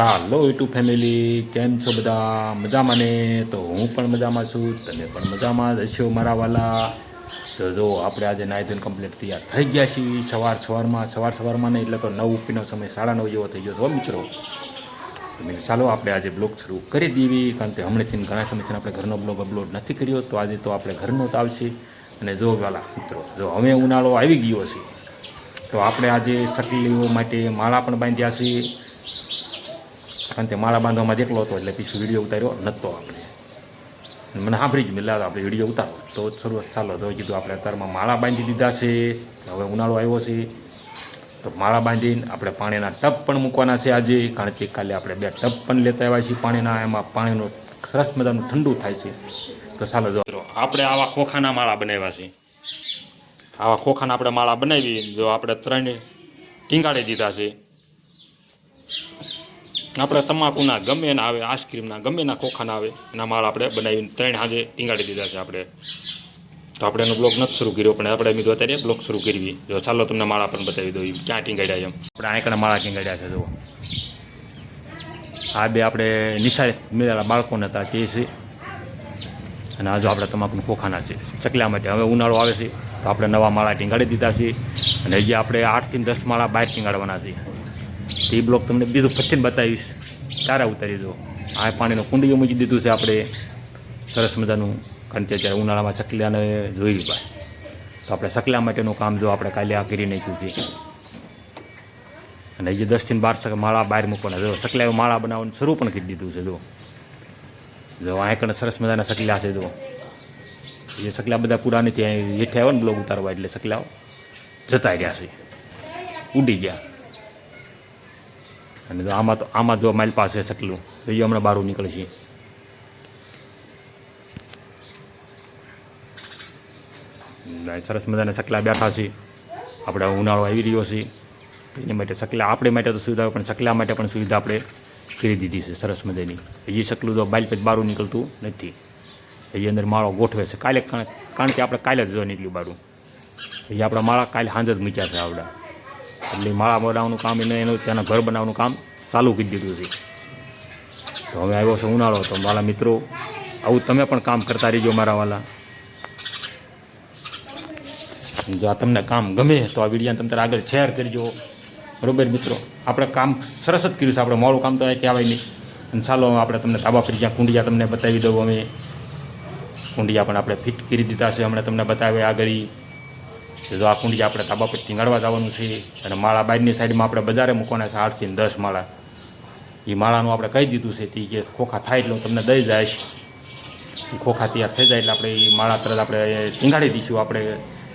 ચાલો YouTube family, કેમ છો બધા? મજામાં ને? તો હું પણ મજામાં છું, તમે પણ મજામાં જ હશો મારા વાલા. તો જો, આપણે આજે નાહી ધોઈને કમ્પ્લીટ તૈયાર થઈ ગયા છીએ. સવાર સવારમાં સવાર સવારમાં નહીં, એટલે તો નવ ઉપીનો સમય, સાડા નવ જેવો થઈ ગયો હતો મિત્રો. તો મેં કીધું ચાલો આપણે આજે બ્લોગ શરૂ કરી દેવી, કારણ કે હમણાંથી ઘણા સમયથી આપણે ઘરનો બ્લોગ અપલોડ નથી કર્યો. તો આજે તો આપણે ઘરનો જ આવશે. અને જો વાલા, મિત્રો, જો હવે ઉનાળો આવી ગયો છે, તો આપણે આજે સકલીઓ માટે માળા પણ બાંધ્યા છે. કારણ કે માળા બાંધવામાં એકલો હતો એટલે પછી વીડિયો ઉતાર્યો નહોતો આપણે. મને સાંભળી જ મિલાદ આપણે વીડિયો ઉતારો. તો શરૂઆત ચાલો, તો કીધું, આપણે અત્યારમાં માળા બાંધી દીધા છે, હવે ઉનાળો આવ્યો છે. તો માળા બાંધીને આપણે પાણીના ટબ પણ મૂકવાના છે આજે, કારણ કે કાલે આપણે બે ટબ પણ લેતા આવ્યા છીએ પાણીના, એમાં પાણીનું સરસ મજાનું ઠંડુ થાય છે. તો ચાલો જો. આપણે આવા ખોખાના માળા બનાવ્યા છે. આવા ખોખાના આપણે માળા બનાવી જો આપણે ત્રણ ટીંગાડી દીધા છે. આપણે તમાકુના ગમે એના આવે, આઈસ્ક્રીમના ગમે એના ખોખાના આવે, એના માળ આપણે બનાવીને ત્રણ હાજે ટીંગાડી દીધા છે આપણે. તો આપણે એનો બ્લોગ નથી શરૂ કર્યો, પણ આપણે મીધું અત્યારે બ્લોગ શરૂ કરવી જો ચાલો તમને માળા પણ બતાવી દઉં ક્યાં ટીંગાડ્યા એમ. આપણે આંકડા માળા ટીંગાડ્યા છે, જુઓ. આ બે આપણે નિશાળે મેળેલા બાળકોને હતા તે છે. અને આ જો આપણે તમાકુના ખોખાના છે. ચકલા માટે હવે ઉનાળો આવે છે, તો આપણે નવા માળા ટીંગાડી દીધા છે. અને હજી આપણે આઠથી દસ માળા બહાર ટીંગાડવાના છે. તો એ બ્લોક તમને બીજું ફરીથી બતાવીશ. ત્યારે ઉતારી જો. આ પાણીનો કુંડીઓ મૂકી દીધું છે આપણે. સરસ મજાનું કારણ કે અત્યારે ઉનાળામાં ચકલાને જોઈ ભાઈ તો આપણે ચકલા માટેનું કામ જો આપણે કાલે આ કરી નાખ્યું છે. અને હજી દસથી બાર માળા બહાર મૂકવાના. જો ચકલાએ માળા બનાવવાનું શરૂ પણ કરી દીધું છે, જો. જો આ કણ સરસ મજાના સકલા છે, જો. એ સકલા બધા પૂરા નથી હેઠે આવ્યો ને બ્લોક ઉતારવા એટલે સકલાઓ જતા રહ્યા છે. ઉડી ગયા. અને આમાં તો આમાં જો મારી પાસે સકલું તો એ હમણાં બહાર નીકળશે સરસ મજાના સકલા બેઠા છે. આપણે ઉનાળો આવી રહ્યો છે. એની માટે સકલા આપણે માટે તો સુવિધા પણ સકલા માટે પણ સુવિધા આપણે કરી દીધી છે, સરસ મજાની. હજી સકલું તો બાઇલ પછી બહાર નીકળતું નથી. હજી અંદર માળો ગોઠવે છે. કાલે કારણ કે આપણે કાલે જ જો નીકળ્યું બારું હજી આપણા માળા કાલે સાંજ જ મૂક્યા છે આવડા. એટલે માળા મોડાવવાનું કામ એને એનું ત્યાંના ઘર બનાવવાનું કામ ચાલુ કરી દીધું છે. તો હવે આવ્યો છે ઉનાળો, તો મારા મિત્રો, આવું તમે પણ કામ કરતા રહીજો મારા વાલા. જો આ તમને કામ ગમે તો આ વિડીયોને તમે આગળ શેર કરજો. બરોબર મિત્રો? આપણે કામ સરસ જ કર્યું છે. આપણે મોડું કામ તો એ કહેવાય નહીં. અને ચાલો આપણે તમને ધાબા ફરી જ્યાં કુંડિયા તમને બતાવી દઉં અમે. કુંડિયા પણ આપણે ફિટ કરી દીધા છે. હમણાં તમને બતાવે આગળ. જો આ કુંડી આપણે તાબા પર ટીંગાડવા જવાનું છે અને માળા બહારની સાઈડમાં આપણે બજારે મૂકવાના છે આઠથી દસ માળા. એ માળાનું આપણે કહી દીધું છે તે કે ખોખા થાય એટલે તમને દઈ એ ખોખા તૈયાર થઈ જાય એટલે આપણે એ માળા તરત આપણે ટીંગાડી દઈશું આપણે.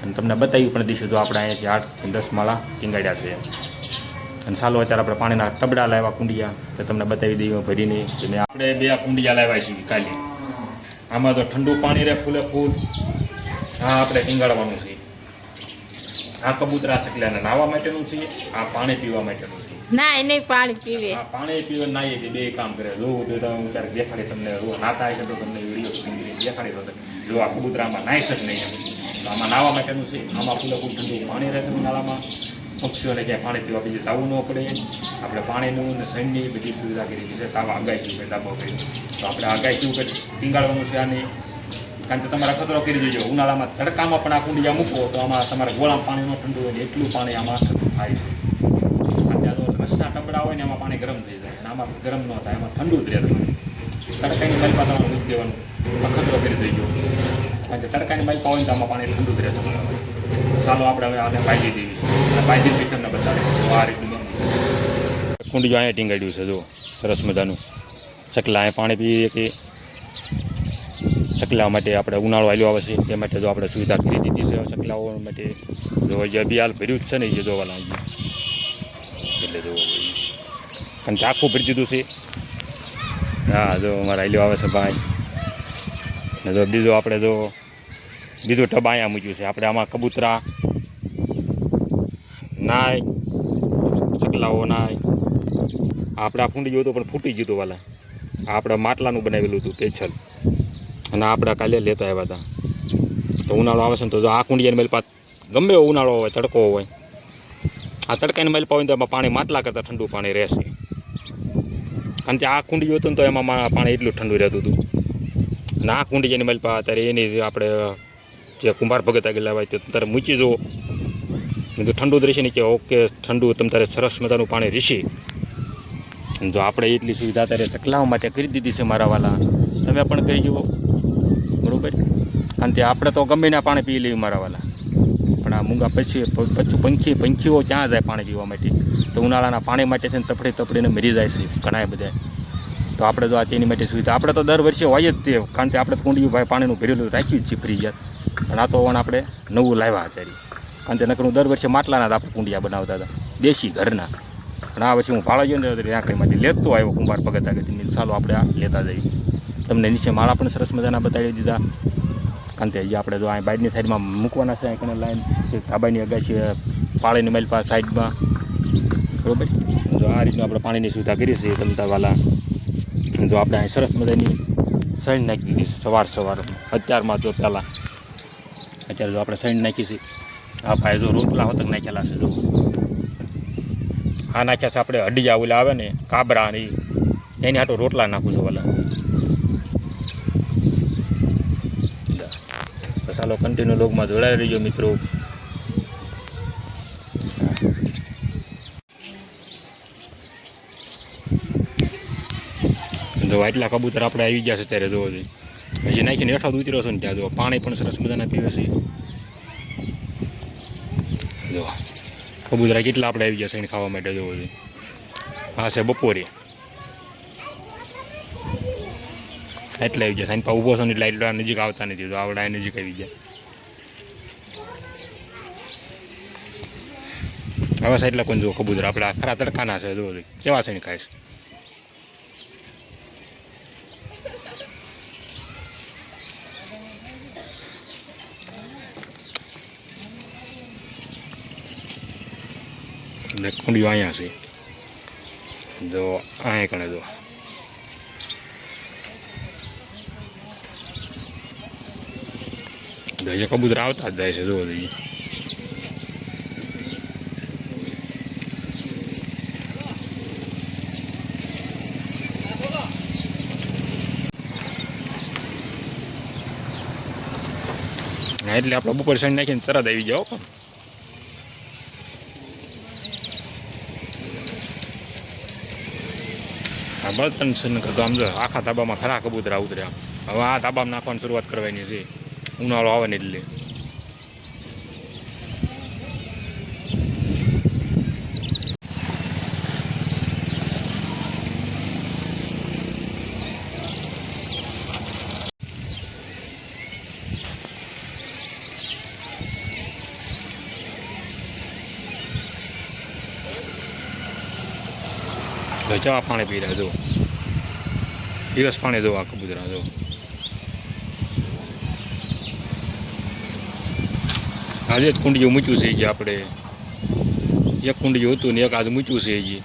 અને તમને બતાવી પણ દઈશું જો આપણે અહીંયાથી આઠથી દસ માળા ટીંગાડ્યા છે. અને ચાલો અત્યારે આપણે પાણીના ટબડા લાવ્યા કુંડિયા. તો તમને બતાવી દઈએ ભરીને અને આપણે બે કુંડિયા લાવ્યા છીએ કાલે. આમાં તો ઠંડુ પાણી રહે ફૂલે ફૂલ. હા આપણે ટીંગાડવાનું છે. આ કબૂતરા સકલાને નાહવા માટેનું છે આ પાણી પીવા માટેનું છે? ના એ નહીં પાણી પીવે. આ પાણી પીવા નાહીએ એ બે કામ કરે. જોવું તો હું ત્યારે દેખાડી તમને રો નાતા હશે તો તમને વીડિયો દેખાડી દો જો આ કબૂતરામાં નાહી શકે નહીં તો આમાં નાહવા માટેનું છે. આમાં ફૂલ ઠંડુ પાણી રહેશે ઉનાળામાં. પક્ષીઓને ક્યાંય પાણી પીવા બીજું જવું ન પડે. આપણે પાણીનું ને સૈનની બધી સુવિધા કરી દીધી છે. તાવા શું કરે દાબો કરી. તો આપણે આગાહી શું કરે? ટીંગાડવાનું છે આને. કારણ કે તમારે ખતરો કરી દેજો. ઉનાળામાં તડકામાં પણ આ કુંડિયા મૂકો તો આમાં તમારે ગોળા પાણીમાં ઠંડુ હોય એટલું પાણી આમાં ઠંડુ થાય છે. રસના ટબડા હોય ને એમાં પાણી ગરમ થઈ જાય. અને આમાં ગરમ ન થાય એમાં ઠંડુ જ રહે તમારે તડકાની માલપા તમારે દૂધ દેવાનું. ખતરો કરી દેજો. કારણ કે તડકાની માલપા હોય ને તો આમાં પાણી ઠંડુ જ બરાબર ચાલો આપણે હવે આને બાંધી દેવી છે. અને બાંધી જ તમને બતાવે આ રીતનું કુંડિયું અહીંયા ટીંગાડ્યું છે જો સરસ મજાનું. ચકલા અહીંયા પાણી પીએ કે ચકલા માટે આપણે ઉનાળો આવ્યો આવે છે, તે માટે જો આપણે સુવિધા કરી દીધી છે, ચકલાઓ માટે જો જે અભિયાલ ભર્યું જ છે ને, એ જોવાના એટલે જો કારણ કે આખું ભરી દીધું છે. હા, જો અમારા આઈલો આવે છે ભાઈ. ને જો બીજો આપણે જો બીજું ટબ અહીંયા મૂક્યું છે. આપણે આમાં કબૂતરા નાય, ચકલાઓ નાય. આપણે આ ફૂંડી ગયું હતું પણ ફૂટી ગયું હતું વાલા. આપણે માટલાનું બનાવેલું હતું, પેછલ. અને આપણા કાલે લેતા આવ્યા હતા તો ઉનાળો આવે છે ને તો જો આ કુંડિયાની મેલ પાત ગમે એવો ઉનાળો હોય, તડકો હોય, આ તડકાની મેલ હોય તો એમાં પાણી માટલા કરતાં ઠંડુ પાણી રહેશે. કારણ કે આ કુંડી હતું ને તો એમાં પાણી એટલું ઠંડુ રહેતું હતું. અને આ કુંડી જેની મલપા અત્યારે એની આપણે જે કુંભાર ભગત આગળ હોય તે તારે મૂકી જુઓ. કીધું ઠંડુ રહેશે ને કે ઓકે, ઠંડુ, તમ તારે સરસ મજાનું પાણી રહેશે જો આપણે એટલી સુવિધા અત્યારે ચકલાઓ માટે કરી દીધી છે મારા વાલા. તમે પણ કરી જુઓ. બરોબર? કારણ કે આપણે તો ગમે ના પાણી પી લઈએ મારા વાલા. પણ આ મૂંગા પછી પછી પંખી, પંખીઓ ક્યાં જાય પાણી પીવા માટે? તો ઉનાળાના પાણી માટે છે ને તફડીને મરી જાય છે ઘણા બધા તો આપણે જો આ તેની માટે સુવિધા આપણે તો દર વર્ષે હોય જ તે, કારણ કે આપણે કુંડિયું ભાઈ પાણીનું ભરેલું રાખ્યું જ છે ફ્રીજર પણ આ તો પણ આપણે નવું લાવ્યા અત્યારે. કારણ કે નકરું દર વર્ષે માટલાના આપણે કુંડિયા બનાવતા હતા. દેશી ઘરના. પણ આ વર્ષે હું ફાળો ગયો ને તો ત્યાં કંઈ માટે લેતો આવ્યો કુંભાર ભગત આગળ સાલો આપણે આ લેતા જઈએ. તમને નીચે માળા પણ સરસ મજાના બતાવી દીધા. કારણ કે જે આપણે જો અહીં બાઇડની સાઈડમાં મૂકવાના છે અહીં લાઈન. છે ધાબાની અગાશી પાળીની મેલ પાસે સાઈડમાં. બરોબર? જો આ રીતનું આપણે પાણીની સુવિધા કરી છે તમતાવાલા. જો આપણે અહીં સરસ મજાની સૈણ નાખી દીધી સવાર સવાર. અત્યારમાં જો પહેલાં અત્યારે જો આપણે સૈણ નાખી છે. આ ભાઈ જો રોટલા હોતક નાખેલા છે જો. આ નાખ્યા છે આપણે હડિયા ઓલા આવે ને કાબરા. એની હાટો રોટલા નાખું છું ઓલા. ચાલો કન્ટિન્યુ લોગમાં જોડાઈ રહીજો મિત્રો. જો આટલા કબૂતર આપણે આવી ગયા છે ત્યારે જોવો જોઈએ. હજી નાખીને હેઠા ઉતર્યો છે ને ત્યાં જો પાણી પણ સરસ મજાના પીવે છે. જો કબૂતરા કેટલા આપણે આવી ગયા છે એને ખાવા માટે જોવો જોઈએ. હા, છે બપોરે. એટલે આવી સાઈન પા ઊભો છો ને નજીક આવતા નથી, તો આવડા નજીક આવી જાય હવે સાઈડ કોઈ જુઓ, કબૂતર. આપણે ખરા તડકાના છે, જુઓ કેવા છે ને ખાઈશ એટલે કુંડીઓ અહીંયા છે. જો, અહીંયા કણે જો. તો એ કબૂતર આવતા જ જાય છે જોવો જોઈએ હા, એટલે આપણે બપોર સાંજ નાખીને તરત આવી જાઓ પણ હા છે આમ જો આખા તાબામાં ખરા કબૂતરા ઉતર્યા હવે આ ધાબામાં નાખવાની શરૂઆત કરવાની છે ઉનાળો આવે ને એટલે તો પાણી પી રહ્યા જો દિવસ પાણી જોવા કબૂતરા જો આજે જ કુંડિયું મૂક્યું છે આપણે. એક કુંડિયું હતું ને એક આજે મૂક્યું છે જે.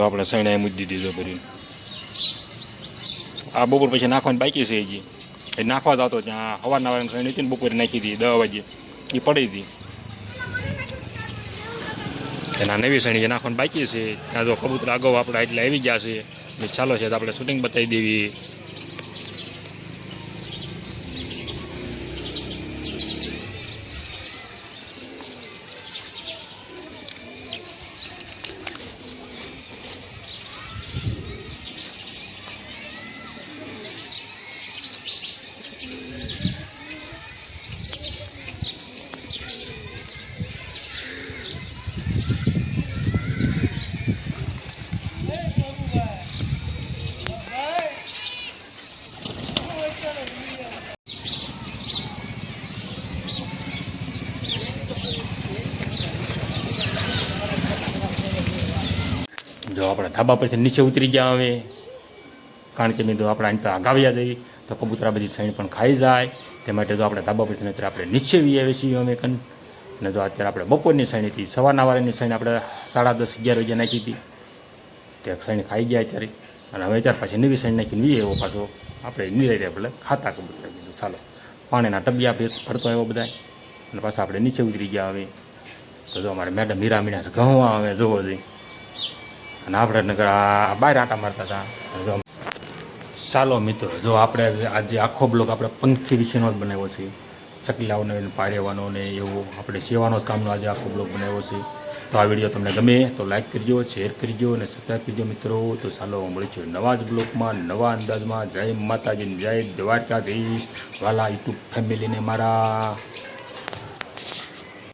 આપણે સૈણા મૂકી દીધી જો કરીને આ બપોર પછી નાખવાની બાકી છે એ નાખવા જતો ત્યાં વાળાની સૈણી હતી ને બપોરે નાખી હતી દસ વાગે એ પડી હતી. એના નવી સૈણી જે નાખવાની બાકી છે, ત્યાં જો કબૂતર અગાઉ આપણે એટલે આવી ગયા છે, ને ચાલો છે તો આપણે શૂટિંગ બતાવી દેવી. જો આપણે ધાબા પરથી નીચે ઉતરી ગયા હવે, કારણ કે મેં જો આપણે અહીં પર આગાવ્યા જઈએ, તો કબૂતરા બધી સૈણ પણ ખાઈ જાય. તે માટે જો આપણે ધાબા પરથી અત્યારે આપણે નીચે વીએ છીએ અમે કન, અને જો અત્યારે આપણે બપોરની સૈણ હતી, સવારના વાળાની સૈણ આપણે સાડા દસ, અગિયાર વાગ્યા નાખી હતી. તે સૈણ ખાઈ ગયા અત્યારે, અને હવે ત્યાર પછી નવી સૈણ નાખીને વીએ એવો પાછો આપણે નિરાય આપણે ખાતા કબૂતરા કીધું, ચાલો, પાણીના ટબિયા ફરતો આવ્યો બધા અને પાછા આપણે નીચે ઉતરી ગયા હવે. તો જો અમારે મેડમ મીરા મીણા ઘઉં આવે, જોવો જઈ અને આપણે નગર આ બહાર આટા મારતા હતા. ચાલો મિત્રો, જો આપણે આજે આખો બ્લોક આપણે પંખી વિશેનો જ બનાવ્યો છે. ચકલાઓને પાડેવાનો ને એવું આપણે સેવાનો જ કામનો આજે આખો બ્લોક બનાવ્યો છે. તો આ વીડિયો તમને ગમે તો લાઈક કરજો, શેર કરજો અને સબસ્ક્રાઈબ કરજો મિત્રો. તો ચાલો મળીશું નવા જ બ્લોકમાં નવા અંદાજમાં. જય માતાજી જય દ્વારકાધીશ. વાલા યુટ્યુબ ફેમિલીને મારા